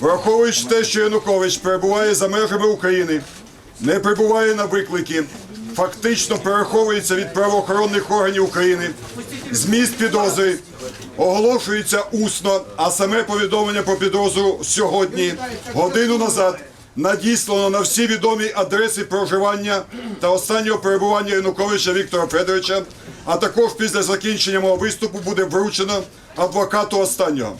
Враховуючи те, що Янукович перебуває за межами України, не прибуває на виклики, фактично переховується від правоохоронних органів України, зміст підозри оголошується усно, а саме повідомлення про підозру сьогодні, годину назад, надіслано на всі відомі адреси проживання та останнього перебування Януковича Віктора Федоровича, а також після закінчення мого виступу буде вручено адвокату останнього.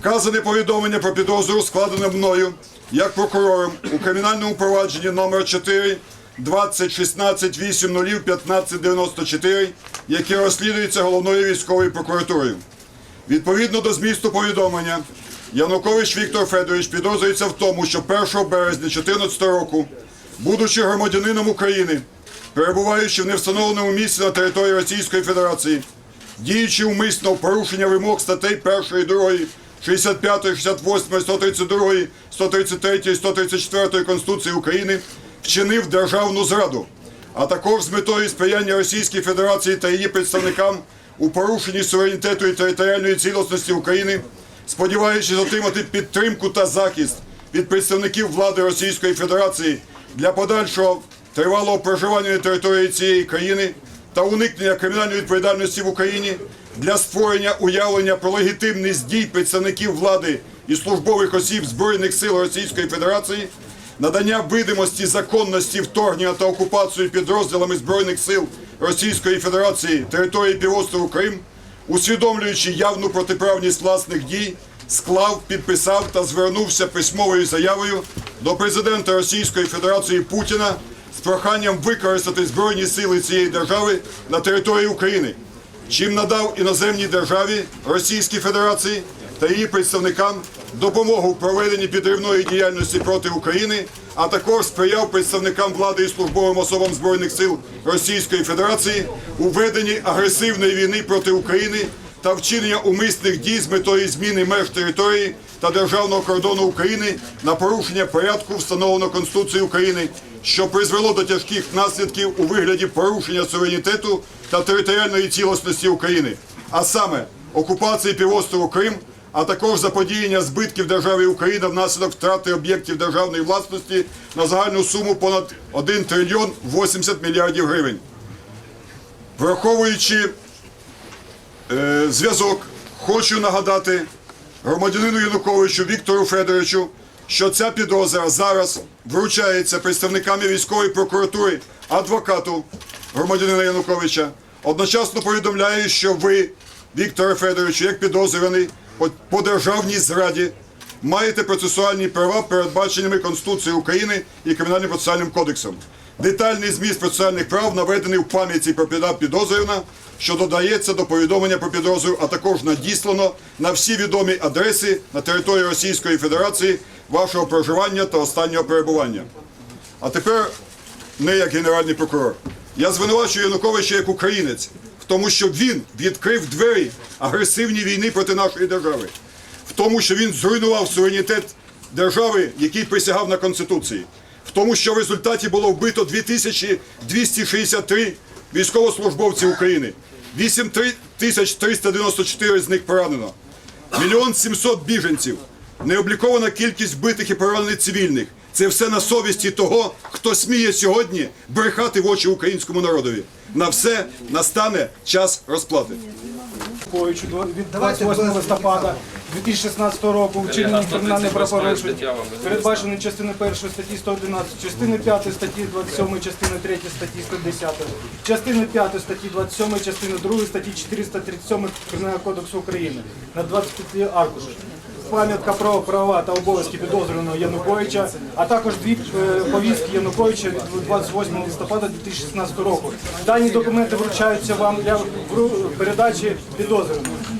Вказане повідомлення про підозру складено мною як прокурором у кримінальному провадженні номер 4 2016 80 1594, яке розслідується головною військовою прокуратурою. Відповідно до змісту повідомлення, Янукович Віктор Федорович підозрюється в тому, що 1 березня 2014 року, будучи громадянином України, перебуваючи в невстановленому місці на території Російської Федерації, діючи умисно в порушення вимог статей 1, 2, 65, 68, 132, 133, 134 Конституції України, вчинив державну зраду, а також з метою сприяння Російській Федерації та її представникам у порушенні суверенітету і територіальної цілісності України, сподіваючись отримати підтримку та захист від представників влади Російської Федерації для подальшого тривалого проживання на території цієї країни та уникнення кримінальної відповідальності в Україні для створення уявлення про легітимність дій представників влади і службових осіб Збройних сил Російської Федерації, надання видимості законності вторгнення та окупацію підрозділами Збройних сил Російської Федерації території півострову Крим, усвідомлюючи явну протиправність власних дій, склав, підписав та звернувся письмовою заявою до президента Російської Федерації Путіна з проханням використати збройні сили цієї держави на території України, чим надав іноземній державі Російській Федерації та її представникам допомогу в проведенні підривної діяльності проти України, а також сприяв представникам влади і службовим особам збройних сил Російської Федерації у веденні агресивної війни проти України та вчинення умисних дій з метою зміни меж території та державного кордону України на порушення порядку, встановленого Конституцією України, що призвело до тяжких наслідків у вигляді порушення суверенітету та територіальної цілісності України, а саме окупації півострову Крим, а також заподіяння збитків держави Україна внаслідок втрати об'єктів державної власності на загальну суму понад 1 трильйон 80 мільярдів гривень. Враховуючи е, зв'язок, хочу нагадати громадянину Януковичу Віктору Федоровичу, що ця підозра зараз вручається представниками військової прокуратури адвокату громадянина Януковича. Одночасно повідомляю, що ви, Вікторе Федоровичу, як підозрюваний по, державній зраді, маєте процесуальні права, передбаченими Конституцією України і Кримінальним процесуальним кодексом. Детальний зміст процесуальних прав наведений в пам'яті про піда підозрюваного, що додається до повідомлення про підозру, а також надіслано на всі відомі адреси на території Російської Федерації вашого проживання та останнього перебування. А тепер не як генеральний прокурор. Я звинувачую Януковича як українець в тому, що він відкрив двері агресивній війни проти нашої держави, в тому, що він зруйнував суверенітет держави, який присягав на Конституції, в тому, що в результаті було вбито 2263 військовослужбовці України, 8394 з них поранено, мільйон 700 біженців, необлікована кількість вбитих і поранених цивільних. Це все на совісті того, хто сміє сьогодні брехати в очі українському народові. На все настане час розплати. Від 28 листопада 2016 року вчинені кримінальне правопорушення, передбачені частиною 1 статті 111, частини 5 статті 27, частини 3 статті 110, частини 5 статті 27, частини 2 статті 437 Кримінального кодексу України на 25 аркушах. Пам'ятка про права та обов'язки підозрюваного Януковича, а також дві е, повістки Януковича від 28 листопада 2016 року. Дані документи вручаються вам для передачі підозрюваного.